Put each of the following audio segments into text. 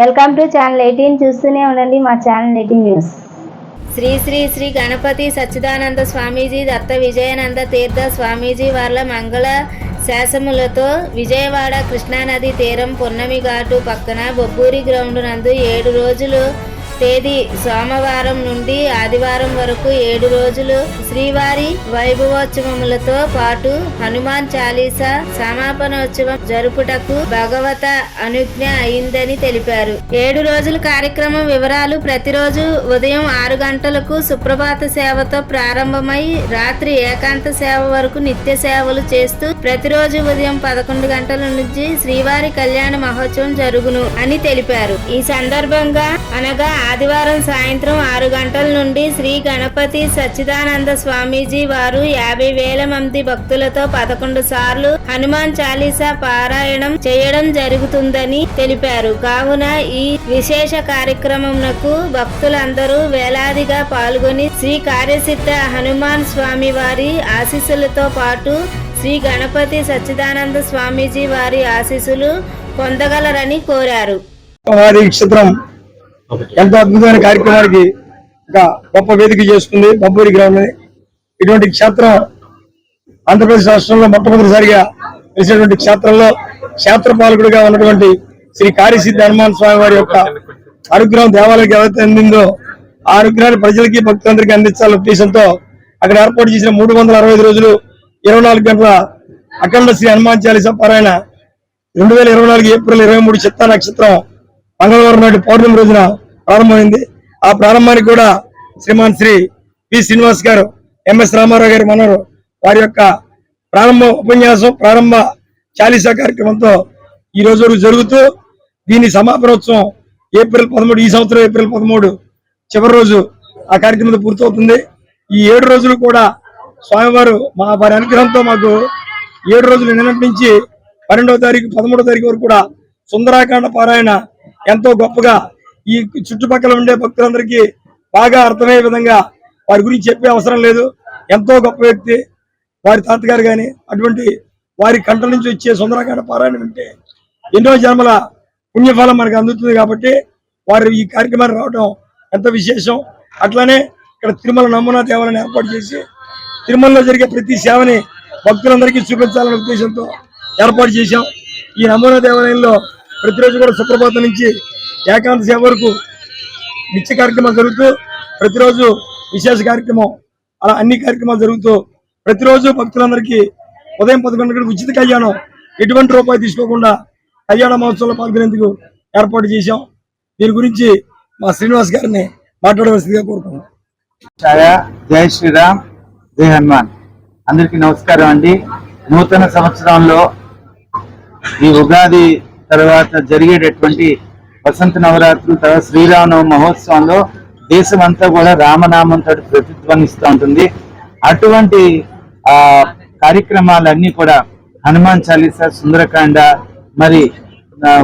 Welcome to channel eighteen చూస్తూనే ఉండండి మా channel eighteen news Shri Shri Shri Ganapathi Sachchidananda Swamiji Datta Vijayananda Theertha Swamiji వాళ్ళ మంగళ శాసములతో విజయవాడ కృష్ణానది తీరం పున్నమి ఘాటు పక్కన బొబ్బూరి గ్రౌండ్ నందు ఏడు రోజులు తేదీ సోమవారం నుండి ఆదివారం వరకు ఏడు రోజులు శ్రీవారి వైభవోత్సవములతో పాటు హనుమాన్ చాలీసా సమాపనోత్సవం జరుపుటకు భగవత అనుజ్ఞ అయిందని తెలిపారు. ఏడు రోజుల కార్యక్రమం వివరాలు ప్రతిరోజు ఉదయం ఆరు గంటలకు సుప్రభాత సేవతో ప్రారంభమై రాత్రి ఏకాంత సేవ వరకు నిత్య సేవలు చేస్తూ ప్రతిరోజు ఉదయం పదకొండు గంటల నుంచి శ్రీవారి కళ్యాణ మహోత్సవం జరుగును అని తెలిపారు. ఈ సందర్భంగా అనగా ఆదివారం సాయంత్రం ఆరు గంటల నుండి శ్రీ గణపతి సచ్చిదానంద స్వామీజీ వారు యాభై వేల మంది భక్తులతో పదకొండు సార్లు హనుమాన్ చాలీసా పారాయణం చేయడం జరుగుతుందని తెలిపారు. కావున ఈ విశేష కార్యక్రమంకు భక్తులందరూ వేలాదిగా పాల్గొని శ్రీ కార్యసిద్ధ హనుమాన్ స్వామి వారి ఆశీస్సులతో పాటు శ్రీ గణపతి సచ్చిదానంద స్వామీజీ వారి ఆశీస్సులు పొందగలరని కోరారు. వారి క్షేత్రం ఎంతో అద్భుతమైన కార్యక్రమానికి ఒక గొప్ప వేదిక చేస్తుంది బొబ్బూరి గ్రామం ఇటువంటి క్షేత్రం ఆంధ్రప్రదేశ్ రాష్ట్రంలో మొట్టమొదటిసారిగా వేసినటువంటి క్షేత్రంలో క్షేత్ర పాలకుడిగా ఉన్నటువంటి శ్రీ కారిసిద్ధి హనుమాన్ స్వామి వారి యొక్క అనుగ్రహం దేవాలయానికి ఎవరైతే అందిందో ఆ అనుగ్రహాన్ని ప్రజలకి భక్తులందరికీ అందించాలనే ఉద్దేశంతో అక్కడ ఏర్పాటు చేసిన మూడు వందల అరవై ఐదు రోజులు ఇరవై నాలుగు గంటల అఖండ శ్రీ హనుమాన్ చాలీసా పారాయణ రెండు వేల ఇరవై నాలుగు ఏప్రిల్ ఇరవై మూడు చిత్తా నక్షత్రం మంగళవారం నాటి పౌర్ణమి రోజున ప్రారంభమైంది. ఆ ప్రారంభానికి కూడా శ్రీమాన్ శ్రీ పి శ్రీనివాస్ గారు ఎంఎస్ రామారావు గారి మనరు వారి యొక్క ప్రారంభ ఉపన్యాసం ప్రారంభ చాలీసా కార్యక్రమంతో ఈ రోజు వరకు జరుగుతూ దీని సమాపనోత్సవం ఏప్రిల్ పదమూడు ఈ సంవత్సరం ఏప్రిల్ పదమూడు చివరి రోజు ఆ కార్యక్రమం పూర్తవుతుంది. ఈ ఏడు రోజులు కూడా స్వామివారు మా వారి అనుగ్రహంతో మాకు ఏడు రోజులు నిన్నటి నుంచి పన్నెండవ తారీఖు పదమూడవ తారీఖు వరకు కూడా సుందరాకాండ పారాయణ ఎంతో గొప్పగా ఈ చుట్టుపక్కల ఉండే భక్తులందరికీ బాగా అర్థమయ్యే విధంగా వారి గురించి చెప్పే అవసరం లేదు. ఎంతో గొప్ప వ్యక్తి. వారి తాతగారు కానీ అటువంటి వారి కంట నుంచి వచ్చే సుందరకాండ పారాయణ వింటే ఎన్నో జన్మల పుణ్యఫలం మనకు అందుతుంది కాబట్టి వారు ఈ కార్యక్రమానికి రావడం ఎంత విశేషం. అట్లానే ఇక్కడ తిరుమల నమూనా దేవాలయం ఏర్పాటు చేసి తిరుమలలో జరిగే ప్రతి సేవని భక్తులందరికీ చూపించాలనే ఉద్దేశంతో ఏర్పాటు చేశాం. ఈ నమూనా దేవాలయంలో ప్రతిరోజు కూడా సుప్రభాతం నుంచి ఏకాంత సేవ వరకు నిత్య కార్యక్రమాలు జరుగుతూ ప్రతిరోజు విశేష కార్యక్రమం అలా అన్ని కార్యక్రమాలు జరుగుతూ ప్రతిరోజు భక్తులందరికీ ఉదయం పదకొండు గంటలకు ఉచిత కళ్యాణం ఎటువంటి రూపాయి తీసుకోకుండా కళ్యాణ మహోత్సవంలో పాల్గొనేందుకు ఏర్పాటు చేశాం. దీని గురించి మా శ్రీనివాస్ గారిని మాట్లాడవలసిందిగా కోరుతున్నాం ఛాయ జై శ్రీరామ్ జై హనుమాన్. అందరికీ నమస్కారం అండి. నూతన సంవత్సరంలో ఈ ఉగాది తర్వాత జరిగేటటువంటి వసంత నవరాత్రులు తర్వాత శ్రీరామనవ మహోత్సవంలో దేశమంతా కూడా రామనామంతో ప్రతిధ్వనిస్తూ ఉంటుంది. అటువంటి ఆ కార్యక్రమాలన్నీ కూడా హనుమాన్ చాలీసా సుందరకాండ మరి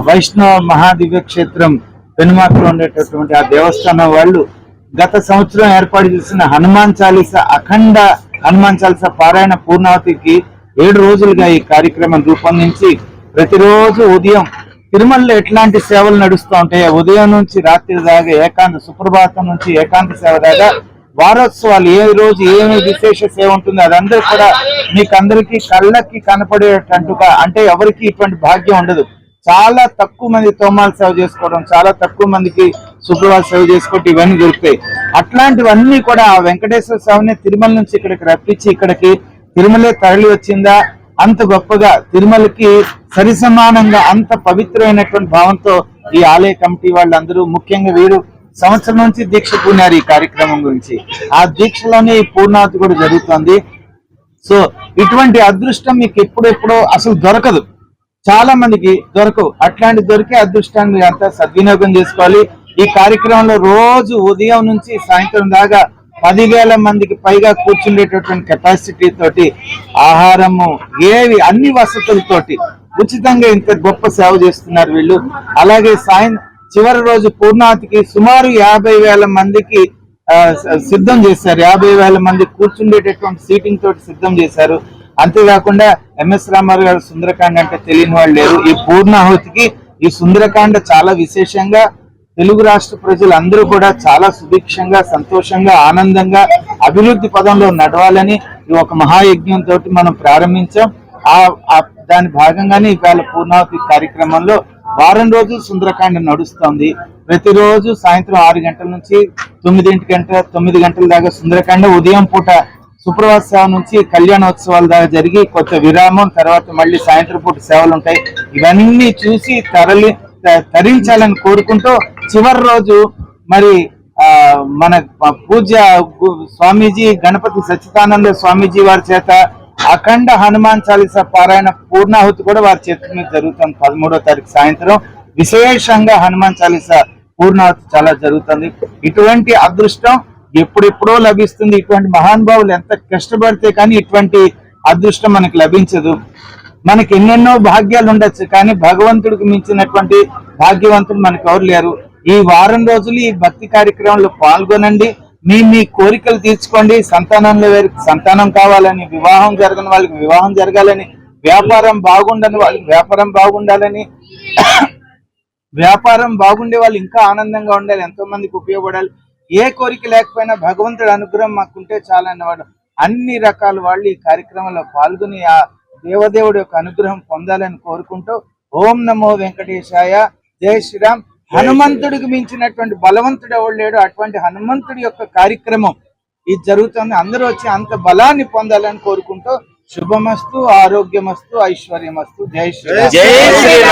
వైష్ణవ మహాదివ్య క్షేత్రం పెనుమాకలో ఉండేటటువంటి ఆ దేవస్థానం వాళ్ళు గత సంవత్సరం ఏర్పాటు చేసిన హనుమాన్ చాలీస అఖండ హనుమాన్ చాలీస పారాయణ పూర్ణావతికి ఏడు రోజులుగా ఈ కార్యక్రమం రూపొందించి ప్రతిరోజు ఉదయం తిరుమలలో ఎట్లాంటి సేవలు నడుస్తూ ఉంటాయి ఉదయం నుంచి రాత్రి దాకా ఏకాంత సుప్రభాతం నుంచి ఏకాంత సేవ దాకా వారోత్సవాలు ఏ రోజు ఏమి విశేష సేవ ఉంటుంది అదందరూ కూడా మీకు అందరికీ కళ్ళకి కనపడేటట్టుగా అంటే ఎవరికి ఇటువంటి భాగ్యం ఉండదు. చాలా తక్కువ మంది తోమాలు సేవ చేసుకోవడం చాలా తక్కువ మందికి శుక్రవారం సేవ చేసుకోవటం ఇవన్నీ దొరుకుతాయి. అట్లాంటివన్నీ కూడా వెంకటేశ్వర స్వామిని తిరుమల నుంచి ఇక్కడికి రప్పించి ఇక్కడికి తిరుమలే తరలి వచ్చిందా? అంత గొప్పగా తిరుమలకి సరి సమానంగా అంత పవిత్రమైనటువంటి భావంతో ఈ ఆలయ కమిటీ వాళ్ళందరూ ముఖ్యంగా వీరు సంవత్సరం నుంచి దీక్ష పూనారు ఈ కార్యక్రమం గురించి. ఆ దీక్షలోనే ఈ పూర్ణావతి కూడా జరుగుతుంది. సో ఇటువంటి అదృష్టం మీకు ఎప్పుడెప్పుడో అసలు దొరకదు. చాలా మందికి దొరకవు. అట్లాంటి దొరికే అదృష్టాన్ని అంతా సద్వినియోగం చేసుకోవాలి. ఈ కార్యక్రమంలో రోజు ఉదయం నుంచి సాయంత్రం దాకా పదివేల మందికి పైగా కూర్చుండేటటువంటి కెపాసిటీ తోటి ఆహారము ఏవి అన్ని వసతులతోటి ఉచితంగా ఇంత గొప్ప సేవ చేస్తున్నారు వీళ్ళు. అలాగే సాయం చివరి రోజు పూర్ణాతికి సుమారు యాభై వేల మందికి సిద్ధం చేశారు. యాభై వేల మంది కూర్చుండేటటువంటి సీటింగ్ తోటి సిద్ధం చేశారు. అంతేకాకుండా ఎంఎస్ రామారావు గారు సుందరకాండ అంటే తెలియని వాళ్ళు లేరు. ఈ పూర్ణాహుతికి ఈ సుందరకాండ చాలా విశేషంగా తెలుగు రాష్ట్ర ప్రజలందరూ కూడా చాలా సుభిక్షంగా సంతోషంగా ఆనందంగా అభివృద్ధి పదంలో నడవాలని ఈ ఒక మహాయజ్ఞం తోటి మనం ప్రారంభించాం. ఆ దాని భాగంగానే ఇవాళ పూర్ణావతి కార్యక్రమంలో వారం రోజులు సుందరకాండ నడుస్తోంది. ప్రతిరోజు సాయంత్రం ఆరు గంటల నుంచి తొమ్మిదింటి గంట తొమ్మిది గంటల దాకా సుందరకాండ ఉదయం పూట సుప్రభాత సేవ నుంచి కళ్యాణోత్సవాల దాకా జరిగి కొత్త విరామం తర్వాత మళ్ళీ సాయంత్రం పూట సేవలు ఉంటాయి. ఇవన్నీ చూసి తరలి తరించాలని కోరుకుంటూ చివరి రోజు మరి ఆ మన పూజ్య స్వామీజీ గణపతి సచ్చిదానంద స్వామీజీ వారి చేత అఖండ హనుమాన్ చాలీసా పారాయణ పూర్ణాహుతి కూడా వారి చేతుల మీద జరుగుతుంది. పదమూడో తారీఖు సాయంత్రం. విశేషంగా హనుమాన్ చాలీసా పూర్ణాహుతి చాలా జరుగుతుంది. ఇటువంటి అదృష్టం ఎప్పుడెప్పుడో లభిస్తుంది. ఇటువంటి మహానుభావులు ఎంత కష్టపడితే కానీ ఇటువంటి అదృష్టం మనకు లభించదు. మనకి ఎన్నెన్నో భాగ్యాలు ఉండొచ్చు కానీ భగవంతుడికి మించినటువంటి భాగ్యవంతుడు మనకు ఎవరు లేరు. ఈ వారం రోజులు ఈ భక్తి కార్యక్రమంలో పాల్గొనండి. మీ మీ కోరికలు తీర్చుకోండి. సంతానంలో వారికి సంతానం కావాలని వివాహం జరగని వాళ్ళకి వివాహం జరగాలని వ్యాపారం బాగుండని వాళ్ళకి వ్యాపారం బాగుండాలని వ్యాపారం బాగుండే వాళ్ళు ఇంకా ఆనందంగా ఉండాలి ఎంతో మందికి ఉపయోగపడాలి. ఏ కోరిక లేకపోయినా భగవంతుడి అనుగ్రహం మాకుంటే చాలా అన్నవాడు. అన్ని రకాల వాళ్ళు ఈ కార్యక్రమంలో పాల్గొని ఆ దేవదేవుడి యొక్క అనుగ్రహం పొందాలని కోరుకుంటూ ఓం నమో వెంకటేశాయ. జై శ్రీరామ్. హనుమంతుడికి మించినటువంటి బలవంతుడు ఎవడు లేడు? అటువంటి హనుమంతుడి యొక్క కార్యక్రమం ఇది జరుగుతుంది. అందరూ వచ్చి అంత బలాన్ని పొందాలని కోరుకుంటూ శుభమస్తు ఆరోగ్యమస్తు ఐశ్వర్యమస్తు. జై శ్రీరామ్. జై శ్రీరామ్.